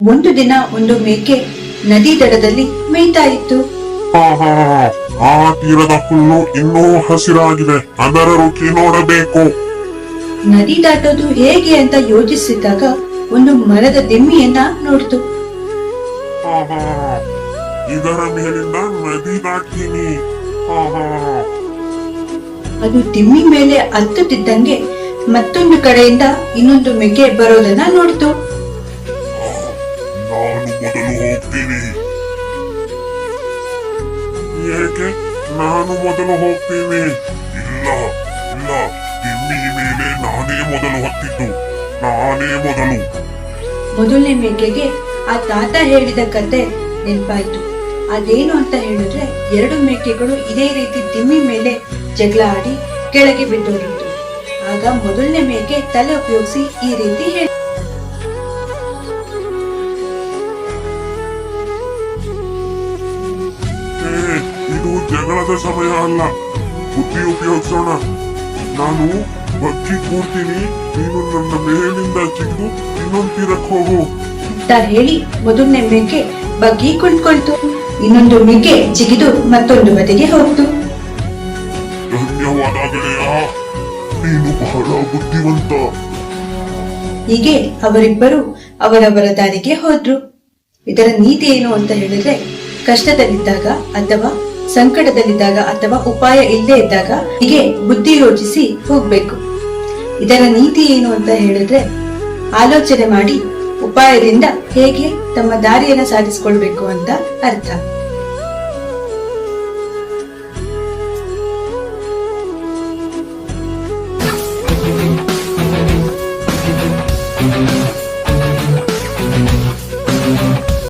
ಒಂದು ದಿನ ಒಂದು ಮೇಕೆ ನದಿ ದಡದಲ್ಲಿ ಮೇಯ್ತಾ ಇತ್ತು. ಆ ತೀರದ ಹುಲ್ಲು ಇನ್ನೂ ಹಸಿರಾಗಿದೆ ಅದರ ರುಚಿ ನೋಡಬೇಕು ನದಿ ದಾಟೋದು ಹೇಗೆ ಅಂತ ಯೋಚಿಸಿದಾಗ ಒಂದು ಮರದ ದಿಮ್ಮಿಯನ್ನ ನೋಡ್ತು. ಇದರ ಮೇಲಿಂದ ನದಿ ದಾಟ್ತೀನಿ. ಅದು ದಿಮ್ಮಿ ಮೇಲೆ ಹತ್ತುತ್ತಿದ್ದಂಗೆ ಮತ್ತೊಂದು ಕಡೆಯಿಂದ ಇನ್ನೊಂದು ಮೇಕೆ ಬರೋದನ್ನ ನೋಡ್ತು ನಾನು ಮೊದಲು ಹೋಗ್ತೀನಿ. ಏಕೆ? ನಾನು ಮೊದಲು ಹೋಗ್ತೀನಿ. ಇಲ್ಲ ಇಲ್ಲ. ತಿಮ್ಮಿ ಮೇಲೆ ನಾನೇ ಮೊದಲು ಹತ್ತಿದ್ದು. ನಾನೇ ಮೊದಲು. ಮೊದಲನೇ ಮೇಕೆಗೆ ಆ ತಾತ ಹೇಳಿದ ಕತೆ ನೆನಪಾಯ್ತು. ಅದೇನು ಅಂತ ಹೇಳಿದ್ರೆ ಎರಡು ಮೇಕೆಗಳು ಇದೇ ರೀತಿ ತಿಮ್ಮಿ ಮೇಲೆ ಜಗಳ ಆಡಿ ಕೆಳಗೆ ಬಿದ್ದೋಗಿತ್ತು. ಆಗ ಮೊದಲನೇ ಮೇಕೆ ತಲೆ ಉಪಯೋಗಿಸಿ ಈ ರೀತಿ ಹೇಳಿ ಜಗಳದ ಸಮಯ ಅಲ್ಲ. ಬುದ್ಧಿ ಉಪಯೋಗಿಸೋಣ. ನಾನು ಬಗ್ಗಿ ಕೂರ್ತೀನಿ. ನೀನು ನನ್ನ ಮೇಲಿಂದ ಚಿಕ್ಕು ಇನ್ನೊಂದು ತೀರಕ್ಕೆ ಹೋಗು. ಅಂತ ಹೇಳಿ ಮೊದಲನೇ ಮೇಕೆ ಬಗ್ಗಿ ಕುಳಿತುಕೊಳ್ತು ಇನ್ನೊಂದು ಮೇಕೆ ಜಿಗಿದು ಮತ್ತೊಂದು ಬದಿಗೆ ಹೋಗ್ತು. ಧನ್ಯವಾದ ಗೆಳೆಯ. ನೀನು ಬಹಳ ಬುದ್ಧಿವಂತ. ಹೀಗೆ ಅವರಿಬ್ಬರು ಅವರವರ ದಾರಿಗೆ ಹೋದ್ರು. ಇದರ ನೀತಿ ಏನು ಅಂತ ಹೇಳಿದ್ರೆ ಕಷ್ಟದಲ್ಲಿದ್ದಾಗ ಅಥವಾ ಸಂಕಟದಲ್ಲಿದ್ದಾಗ ಅಥವಾ ಉಪಾಯ ಇಲ್ಲದೆ ಇದ್ದಾಗ ಹೀಗೆ ಬುದ್ಧಿ ಯೋಚಿಸಿ ಹೋಗ್ಬೇಕು. ಇದರ ನೀತಿ ಏನು ಅಂತ ಹೇಳಿದ್ರೆ ಆಲೋಚನೆ ಮಾಡಿ ಉಪಾಯದಿಂದ ಹೇಗೆ ತಮ್ಮ ದಾರಿಯನ್ನು ಸಾಧಿಸಿಕೊಳ್ಬೇಕು ಅಂತ ಅರ್ಥ.